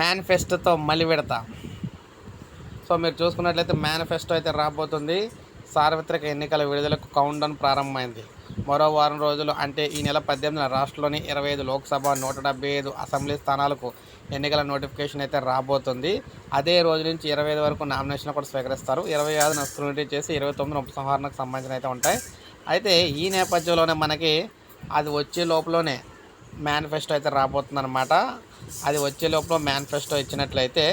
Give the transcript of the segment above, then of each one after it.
మేనిఫెస్టోతో మళ్ళీ విడత సో మీరు చూసుకున్నట్లయితే మేనిఫెస్టో అయితే రాబోతుంది. సార్వత్రిక ఎన్నికల విడుదలకు కౌంట్ డౌన్ ప్రారంభమైంది. మరో వారం రోజులు అంటే ఈ నెల పద్దెనిమిదిన రాష్ట్రంలోని ఇరవై ఐదు లోక్సభ నూట డెబ్బై ఐదు అసెంబ్లీ స్థానాలకు ఎన్నికల నోటిఫికేషన్ అయితే రాబోతుంది. అదే రోజు నుంచి ఇరవై ఐదు వరకు నామినేషన్ కూడా స్వీకరిస్తారు. ఇరవై ఐదున స్క్రూనిటీ చేసి ఇరవై తొమ్మిది ఉపసంహరణకు సంబంధించిన అయితే ఉంటాయి. అయితే ఈ నేపథ్యంలోనే మనకి అది వచ్చే లోపలనే మేనిఫెస్టో అయితే రాబోతుందన్నమాట. అది వచ్చే లోపల మేనిఫెస్టో ఇచ్చినట్లయితే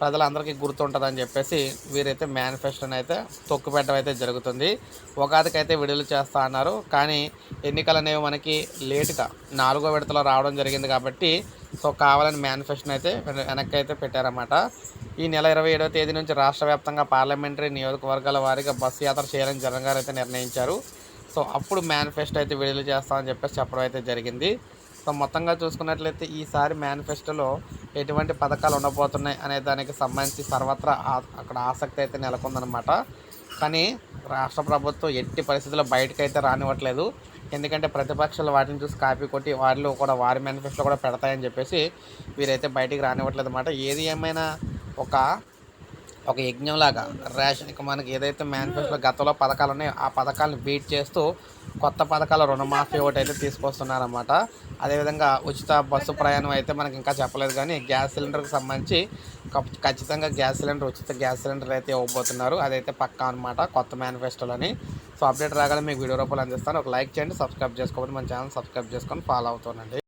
ప్రజలందరికీ గుర్తుంటుందని చెప్పేసి వీరైతే మేనిఫెస్టోని అయితే తొక్కుపెట్టడం అయితే జరుగుతుంది. ఉగాదికి అయితే విడుదల చేస్తా అన్నారు. కానీ ఎన్నికలు అనేవి మనకి లేటుగా నాలుగో విడతలో రావడం జరిగింది కాబట్టి సో కావాలని మేనిఫెస్టోని అయితే వెనక్కి అయితే పెట్టారన్నమాట. ఈ నెల ఇరవై ఏడవ తేదీ నుంచి రాష్ట్ర వ్యాప్తంగా పార్లమెంటరీ నియోజకవర్గాల వారీగా బస్సు యాత్ర చేయాలని జగన్ గారు అయితే నిర్ణయించారు. సో అప్పుడు మేనిఫెస్టో అయితే విడుదల చేస్తామని చెప్పేసి చెప్పడం అయితే జరిగింది. సో మొత్తంగా చూసుకున్నట్లయితే ఈసారి మేనిఫెస్టోలో ఎటువంటి పథకాలు ఉండబోతున్నాయి అనే దానికి సంబంధించి సర్వత్రా అక్కడ ఆసక్తి అయితే నెలకొందనమాట కానీ రాష్ట్ర ప్రభుత్వం ఎట్టి పరిస్థితుల్లో బయటకు అయితే రానివ్వట్లేదు. ఎందుకంటే ప్రతిపక్షాలు వాటిని చూసి కాపీ కొట్టి వారిలో కూడా వారి మేనిఫెస్టో కూడా పెడతాయని చెప్పేసి వీరైతే బయటికి రానివ్వట్లేదు అనమాట ఏది ఏమైనా ఒక ఒక యజ్ఞంలాగా. రేషన్ మనకి ఏదైతే మేనిఫెస్టో గతంలో పథకాలు ఉన్నాయో ఆ పథకాలను బీట్ చేస్తూ కొత్త పథకాల రుణమాఫీ ఒకటి అయితే తీసుకొస్తున్నారన్నమాట. అదేవిధంగా ఉచిత బస్సు ప్రయాణం అయితే మనకి ఇంకా చెప్పలేదు కానీ గ్యాస్ సిలిండర్కి సంబంధించి ఖచ్చితంగా గ్యాస్ సిలిండర్ ఉచిత గ్యాస్ సిలిండర్ అయితే ఇవ్వబోతున్నారు. అదైతే పక్కా అనమాట కొత్త మేనిఫెస్టోలని సో అప్డేట్ రాగానే మీకు వీడియో రూపాయలు అందిస్తాను. ఒక లైక్ చేయండి సబ్స్క్రైబ్ చేసుకోండి మన ఛానల్ సబ్స్క్రైబ్ చేసుకొని ఫాలో అవుతానండి